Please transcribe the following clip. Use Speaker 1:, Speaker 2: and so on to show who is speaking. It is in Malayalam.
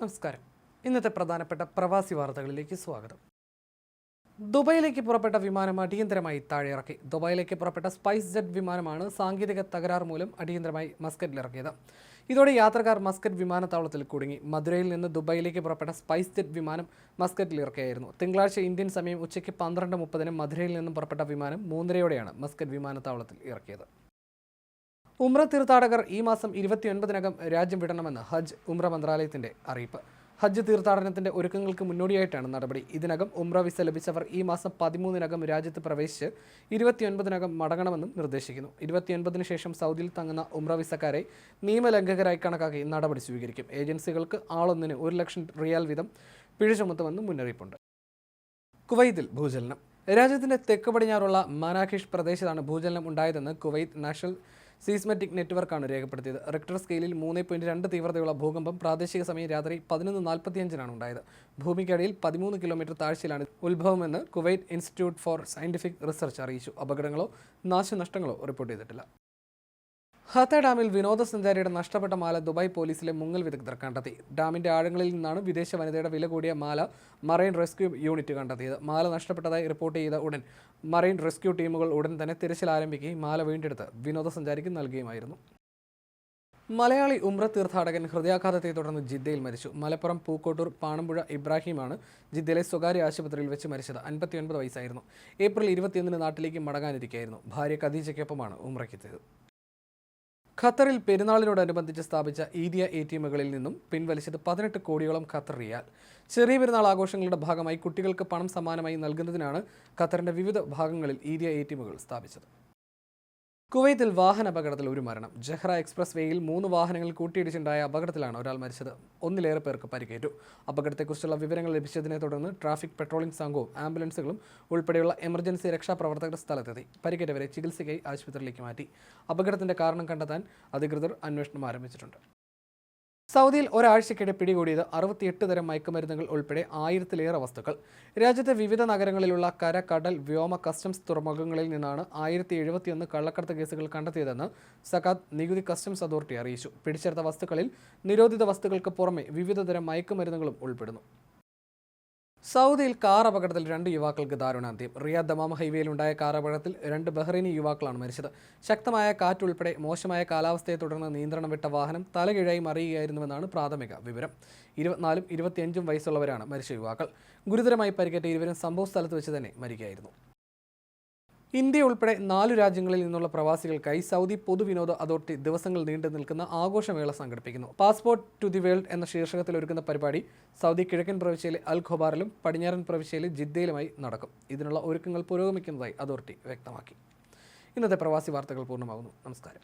Speaker 1: നമസ്കാരം. ഇന്നത്തെ പ്രധാനപ്പെട്ട പ്രവാസി വാർത്തകളിലേക്ക് സ്വാഗതം. ദുബായിലേക്ക് പുറപ്പെട്ട വിമാനം അടിയന്തരമായി താഴെയിറക്കി. ദുബായിലേക്ക് പുറപ്പെട്ട സ്പൈസ് ജെറ്റ് വിമാനമാണ് സാങ്കേതിക തകരാർ മൂലം അടിയന്തരമായി മസ്കറ്റിലിറക്കിയത് ഇതോടെ യാത്രക്കാർ മസ്കറ്റ് വിമാനത്താവളത്തിൽ കുടുങ്ങി. മധുരയിൽ നിന്ന് ദുബായിലേക്ക് പുറപ്പെട്ട സ്പൈസ് ജെറ്റ് വിമാനം മസ്കറ്റിൽ ഇറക്കിയായിരുന്നു. തിങ്കളാഴ്ച ഇന്ത്യൻ സമയം ഉച്ചയ്ക്ക് പന്ത്രണ്ട് മുപ്പതിന് മധുരയിൽ നിന്നും പുറപ്പെട്ട വിമാനം മൂന്നരയോടെയാണ് മസ്കറ്റ് വിമാനത്താവളത്തിൽ ഇറക്കിയത്. ഉമ്ര തീർത്ഥാടകർ ഈ മാസം ഇരുപത്തിയൊൻപതിനകം രാജ്യം വിടണമെന്ന് ഹജ്ജ് ഉമ്ര മന്ത്രാലയത്തിന്റെ അറിയിപ്പ്. ഹജ്ജ് തീർത്ഥാടനത്തിന്റെ ഒരുക്കങ്ങൾക്ക് മുന്നോടിയായിട്ടാണ് നടപടി. ഇതിനകം ഉമ്ര വിസ ലഭിച്ചവർ ഈ മാസം പതിമൂന്നിനകം രാജ്യത്ത് പ്രവേശിച്ച് ഇരുപത്തിയൊൻപതിനകം മടങ്ങണമെന്നും നിർദ്ദേശിക്കുന്നു. ഇരുപത്തിയൊൻപതിന് ശേഷം സൗദിയിൽ തങ്ങുന്ന ഉമ്ര വിസക്കാരെ നിയമലംഘകരായി കണക്കാക്കി നടപടി സ്വീകരിക്കും. ഏജൻസികൾക്ക് ആളൊന്നിന് ഒരു ലക്ഷം റിയാൽ വീതം പിഴ ചുമത്തുമെന്നും മുന്നറിയിപ്പുണ്ട്. കുവൈത്തിൽ ഭൂചലനം. രാജ്യത്തിന്റെ തെക്ക് പടിഞ്ഞാറുള്ള മനാഖിഷ് പ്രദേശത്താണ് ഭൂചലനം ഉണ്ടായതെന്ന് കുവൈത്ത് നാഷണൽ സീസ്മെറ്റിക് നെറ്റ്വർക്കാണ് രേഖപ്പെടുത്തിയത്. റിക്ടർ സ്കെയിലിൽ മൂന്ന് പോയിന്റ് രണ്ട് തീവ്രതയുള്ള ഭൂകമ്പം പ്രാദേശിക സമയം രാത്രി പതിനൊന്ന് നാൽപ്പത്തിയഞ്ചിനാണ് ഉണ്ടായത്. ഭൂമിക്കടിയിൽ പതിമൂന്ന് കിലോമീറ്റർ താഴ്ചയിലാണ് ഉത്ഭവമെന്ന് Kuwait institute for scientific research അറിയിച്ചു. അപകടങ്ങളോ നാശനഷ്ടങ്ങളോ റിപ്പോർട്ട് ചെയ്തിട്ടില്ല. ഹത്ത ഡാമിൽ വിനോദസഞ്ചാരിയുടെ നഷ്ടപ്പെട്ട മാല ദുബായ് പോലീസിലെ മുങ്ങൽ വിദഗ്ധർ കണ്ടെത്തി. ഡാമിന്റെ ആഴങ്ങളിൽ നിന്നാണ് വിദേശ വനിതയുടെ വില കൂടിയ മാല മറൈൻ റെസ്ക്യൂ യൂണിറ്റ് കണ്ടെത്തിയത്. മാല നഷ്ടപ്പെട്ടതായി റിപ്പോർട്ട് ചെയ്ത ഉടൻ മറൈൻ റെസ്ക്യൂ ടീമുകൾ ഉടൻ തന്നെ തിരച്ചിൽ ആരംഭിക്കുകയും മാല വീണ്ടെടുത്ത് വിനോദസഞ്ചാരിക്ക് നൽകുകയുമായിരുന്നു. മലയാളി ഉമ്ര തീർത്ഥാടകൻ ഹൃദയാഘാതത്തെ തുടർന്ന് ജിദ്ദയിൽ മരിച്ചു. മലപ്പുറം പൂക്കോട്ടൂർ പാണമ്പുഴ ഇബ്രാഹിമാണ് ജിദ്ദയിലെ സ്വകാര്യ ആശുപത്രിയിൽ വെച്ച് മരിച്ചത്. അൻപത്തിയൊൻപത് വയസ്സായിരുന്നു. ഏപ്രിൽ ഇരുപത്തിയൊന്നിന് നാട്ടിലേക്ക് മടങ്ങാനിരിക്കുകയായിരുന്നു ഭാര്യ ഖദീജയ്ക്കൊപ്പമാണ് ഉമ്രയ്ക്കെത്തിയത് ഖത്തറിൽ പെരുന്നാളിനോടനുബന്ധിച്ച് സ്ഥാപിച്ച ഈദിയ എ ടി എമ്മുകളിൽ നിന്നും പിൻവലിച്ചത് പതിനെട്ട് കോടിയോളം ഖത്തർ റിയാൽ. ചെറിയ പെരുന്നാൾ ആഘോഷങ്ങളുടെ ഭാഗമായി കുട്ടികൾക്ക് പണം സമ്മാനമായി നൽകുന്നതിനാണ് ഖത്തറിന്റെ വിവിധ ഭാഗങ്ങളിൽ ഈദിയ എ ടി എമ്മുകൾ സ്ഥാപിച്ചത്. കുവൈത്തിൽ വാഹന അപകടത്തിൽ ഒരു മരണം. ജഹ്റ എക്സ്പ്രസ് വേയിൽ മൂന്ന് വാഹനങ്ങൾ കൂട്ടിയിടിച്ചുണ്ടായ അപകടത്തിലാണ് ഒരാൾ മരിച്ചത്. ഒന്നിലേറെ പേർക്ക് പരിക്കേറ്റു. അപകടത്തെക്കുറിച്ചുള്ള വിവരങ്ങൾ ലഭിച്ചതിനെ തുടർന്ന് ട്രാഫിക് പെട്രോളിംഗ് സംഘവും ആംബുലൻസുകളും ഉൾപ്പെടെയുള്ള എമർജൻസി രക്ഷാപ്രവർത്തകർ സ്ഥലത്തെത്തി. പരിക്കേറ്റവരെ ചികിത്സയ്ക്കായി ആശുപത്രിയിലേക്ക് മാറ്റി. അപകടത്തിന്റെ കാരണം കണ്ടെത്താൻ അധികൃതർ അന്വേഷണം ആരംഭിച്ചിട്ടുണ്ട്. സൗദിയിൽ ഒരാഴ്ചക്കിടെ പിടികൂടിയത് അറുപത്തിയെട്ട് തരം മയക്കുമരുന്നുകൾ ഉൾപ്പെടെ ആയിരത്തിലേറെ വസ്തുക്കൾ. രാജ്യത്തെ വിവിധ നഗരങ്ങളിലുള്ള കര കടൽ വ്യോമ കസ്റ്റംസ് തുറമുഖങ്ങളിൽ നിന്നാണ് ആയിരത്തി എഴുപത്തിയൊന്ന് കള്ളക്കടത്ത് കേസുകൾ കണ്ടെത്തിയതെന്ന് സഖാദ് നികുതി കസ്റ്റംസ് അതോറിറ്റി അറിയിച്ചു. പിടിച്ചെടുത്ത വസ്തുക്കളിൽ നിരോധിത വസ്തുക്കൾക്ക് പുറമെ വിവിധതരം മയക്കുമരുന്നുകളും ഉൾപ്പെടുന്നു. സൗദിയിൽ കാർ അപകടത്തിൽ രണ്ട് യുവാക്കൾക്ക് ദാരുണാന്ത്യം റിയാദ് ദമാം ഹൈവേയിലുണ്ടായ കാർ അപകടത്തിൽ രണ്ട് ബഹ്റൈനി യുവാക്കളാണ് മരിച്ചത്. ശക്തമായ കാറ്റുൾപ്പെടെ മോശമായ കാലാവസ്ഥയെ തുടർന്ന് നിയന്ത്രണം വിട്ട വാഹനം തലകീഴായി മറിയുകയായിരുന്നുവെന്നാണ് പ്രാഥമിക വിവരം. ഇരുപത്തിനാലും ഇരുപത്തിയഞ്ചും വയസ്സുള്ളവരാണ് മരിച്ച യുവാക്കൾ. ഗുരുതരമായി പരിക്കേറ്റ ഇരുവരും സംഭവ സ്ഥലത്ത് വെച്ച് തന്നെ മരിക്കുകയായിരുന്നു. ഇന്ത്യ ഉൾപ്പെടെ നാലു രാജ്യങ്ങളിൽ നിന്നുള്ള പ്രവാസികൾക്കായി സൗദി പൊതുവിനോദ അതോറിറ്റി ദിവസങ്ങൾ നീണ്ടു നിൽക്കുന്ന ആഘോഷമേള സംഘടിപ്പിക്കുന്നു. പാസ്പോർട്ട് ടു ദി വേൾഡ് എന്ന ശീർഷകത്തിൽ ഒരുക്കുന്ന പരിപാടി സൗദി കിഴക്കൻ പ്രവിശ്യയിലെ അൽ ഖൊബാറിലും പടിഞ്ഞാറൻ പ്രവിശ്യയിലെ ജിദ്ദയിലുമായി നടക്കും. ഇതിനുള്ള ഒരുക്കങ്ങൾ പുരോഗമിക്കുന്നതായി അതോറിറ്റി വ്യക്തമാക്കി. ഇന്നത്തെ പ്രവാസി വാർത്തകൾ പൂർണമാകുന്നു. നമസ്കാരം.